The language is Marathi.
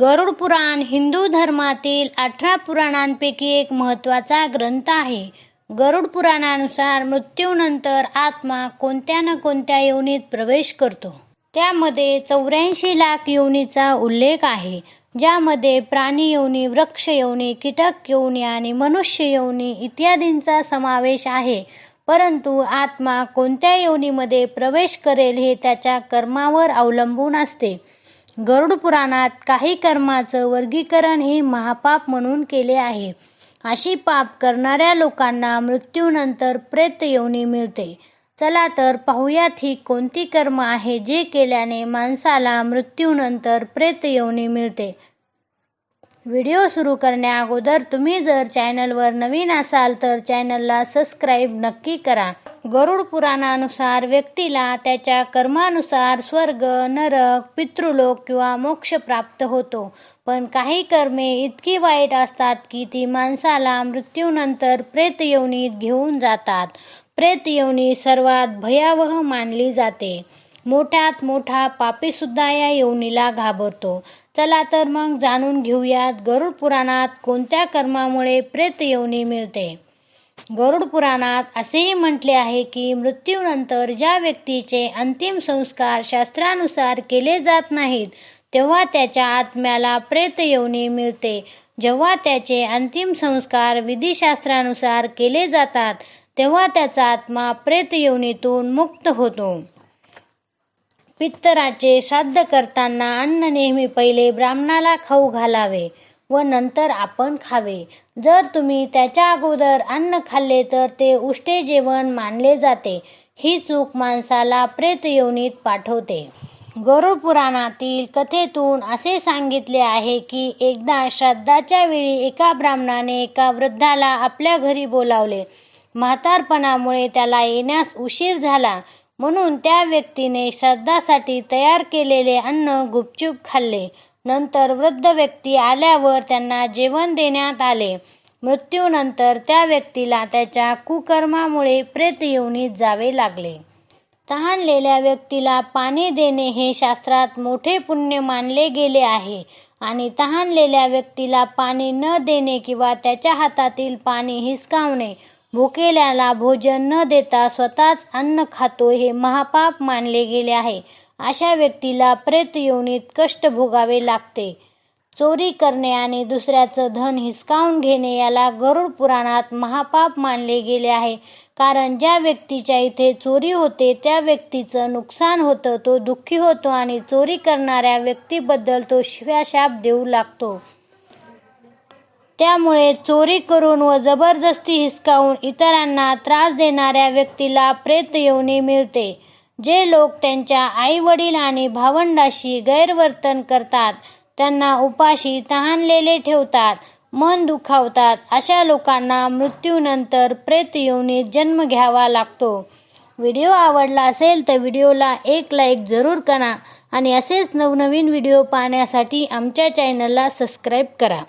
गरुड पुराण हिंदू धर्मातील अठरा पुराणांपैकी एक महत्त्वाचा ग्रंथ आहे. गरुड पुराणानुसार मृत्यूनंतर आत्मा कोणत्या ना कोणत्या योनीत प्रवेश करतो. त्यामध्ये चौऱ्याऐंशी लाख योनीचा उल्लेख आहे ज्यामध्ये प्राणी योनी वृक्ष योनी कीटक योनी आणि मनुष्य योनी इत्यादींचा समावेश आहे. परंतु आत्मा कोणत्या योनीमध्ये प्रवेश करेल हे त्याच्या कर्मावर अवलंबून असते. गरुड पुराणात काही कर्माचं वर्गीकरण हे महापाप म्हणून केले आहे. अशी पाप करणाऱ्या लोकांना मृत्यूनंतर प्रेत योनी मिळते. चला तर पाहुयात ही कोणती कर्म आहे जे केल्याने माणसाला मृत्यूनंतर प्रेत योनी मिळते. व्हिडिओ सुरू करण्याअगोदर तुम्ही जर चॅनलवर नवीन असाल तर चॅनलला सबस्क्राईब नक्की करा. गरुड पुराणानुसार व्यक्तीला त्याच्या कर्मानुसार स्वर्ग नरक पितृलोक किंवा मोक्ष प्राप्त होतो. पण काही कर्मे इतकी वाईट असतात की ती माणसाला मृत्यूनंतर प्रेतयोनीत घेऊन जातात. प्रेतयोनी सर्वात भयावह मानली जाते. मोठ्यात मोठा पापीसुद्धा या योनीला घाबरतो. चला तर मग जाणून घेऊयात गरुड पुराणात कोणत्या कर्मामुळे प्रेत योनी मिळते. गरुड पुराणात असेही म्हटले आहे की मृत्यूनंतर ज्या व्यक्तीचे अंतिम संस्कार शास्त्रानुसार केले जात नाहीत तेव्हा त्याच्या आत्म्याला प्रेत योनी मिळते. जेव्हा त्याचे अंतिम संस्कार विधिशास्त्रानुसार केले जातात तेव्हा त्याचा आत्मा प्रेत योनीतून मुक्त होतो. पित्तराचे श्राद्ध करताना अन्न नेहमी पहिले ब्राह्मणाला खाऊ घालावे व नंतर आपण खावे. जर तुम्ही त्याच्या अगोदर अन्न खाल्ले तर ते उष्टे जेवण मानले जाते. ही चूक माणसाला प्रेत योनीत पाठवते. गरुड पुराणातील कथेतून असे सांगितले आहे की एकदा श्राद्धाच्या वेळी एका ब्राह्मणाने एका वृद्धाला आपल्या घरी बोलावले. म्हातारपणामुळे त्याला येण्यास उशीर झाला. म्हणून त्या व्यक्तीने श्राद्धासाठी तयार केलेले अन्न गुपचूप खाल्ले. नंतर वृद्ध व्यक्ती आल्यावर त्यांना जेवण देण्यात आले. मृत्यूनंतर त्या व्यक्तीला त्याच्या कुकर्मामुळे प्रेत येऊनीत जावे लागले. तहानलेल्या व्यक्तीला पाणी देणे हे शास्त्रात मोठे पुण्य मानले गेले आहे आणि तहानलेल्या व्यक्तीला पाणी न देणे किंवा त्याच्या हातातील पाणी हिसकावणे भुकेल्याला भोजन न देता स्वतःच अन्न खातो हे महापाप मानले गेले आहे. अशा व्यक्तीला प्रेत योनीत कष्ट भोगावे लागते. चोरी करणे आणि दुसऱ्याचं धन हिसकावून घेणे याला गरुड पुराणात महापाप मानले गेले आहे. कारण ज्या व्यक्तीच्या इथे चोरी होते त्या व्यक्तीचं नुकसान होतं तो दुःखी होतो आणि चोरी करणाऱ्या व्यक्तीबद्दल तो शिव्याशाप देऊ लागतो. त्यामुळे चोरी करून व जबरदस्ती हिसकावून इतरांना त्रास देणाऱ्या व्यक्तीला प्रेत योनी मिळते जे लोक त्यांच्या आईवडील आणि भावंडाशी गैरवर्तन करतात त्यांना उपाशी तहानलेले ठेवतात मन दुखावतात अशा लोकांना मृत्यूनंतर प्रेत योनीत जन्म घ्यावा लागतो. व्हिडिओ आवडला असेल तर व्हिडिओला एक लाईक जरूर करा आणि असेच नवनवीन व्हिडिओ पाहण्यासाठी आमच्या चॅनलला सबस्क्राईब करा.